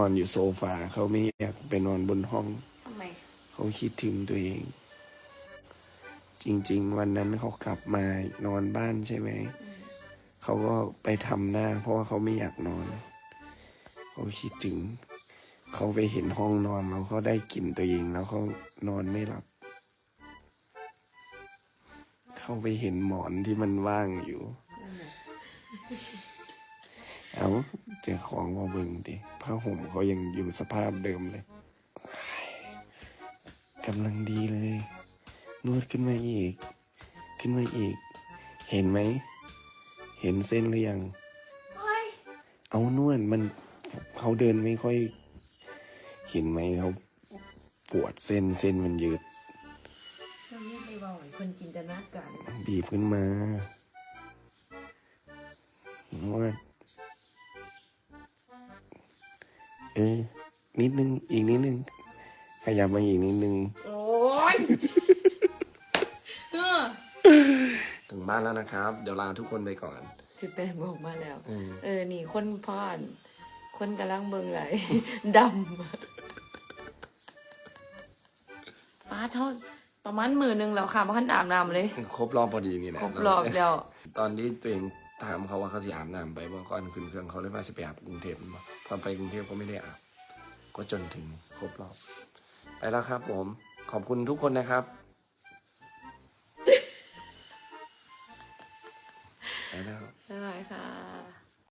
อนอยู่โซฟาเขาไม่อยากไปนอนบนห้อง ทำไม เขาคิดถึงตัวเอง จริง ๆ วันนั้นเขากลับมานอนบ้านใช่ไหม เขาก็ไปทำหน้า เพราะว่าเขาไม่อยากนอน เขาคิดถึง เขาไปเห็นห้องนอนแล้วเขาได้กลิ่นตัวเองแล้วเขานอนไม่หลับ เขาไปเห็นหมอนที่มันว่างอยู่ เอาเจอของมาเบิ่งดิผ้าห่มเขายังอยู่สภาพเดิมเลยกำลังดีเลย นวดขึ้นมาอีก ขึ้นมาอีก เห็นไหม เห็นเส้นหรือยังเฮ้ยเอานวดมันเขาเดินไม่ค่อย เห็นไหมเขาปวดเส้นเส้นมันยืดมันไม่ได้บอกคนจินตนาการบีบขึ้นมานวด เออ นิดนึง อีกนิดนึง ขยับมาอีกนิดนึง โอ้ยเออถึงบ้านแล้วนะครับ เดี๋ยวลาทุกคนไปก่อนสิแปดบอกมาแล้ว อืมเออ นี่คนพอน คนกำลังเบิ่งไหล ดำป้าเท่าประมาณหมื่นหนึ่งแล้วค่ะเพราะขันอาบน้ำเลย ครบรอบพอดีนี่แหละครบรอบแล้ว ตอนที่ตัวเอง ถามเขาว่าเขาจะอาบน้ำไปว่าก่อนขึ้นเครื่องเขาเลยว่าจะไปอาบกรุงเทพบ่พอไปกรุงเทพก็ไม่ได้อาบก็จนถึงครบรอบ ไปแล้วครับ ผมขอบคุณทุกคนนะครับไปแล้ว บ๊ายบายค่ะ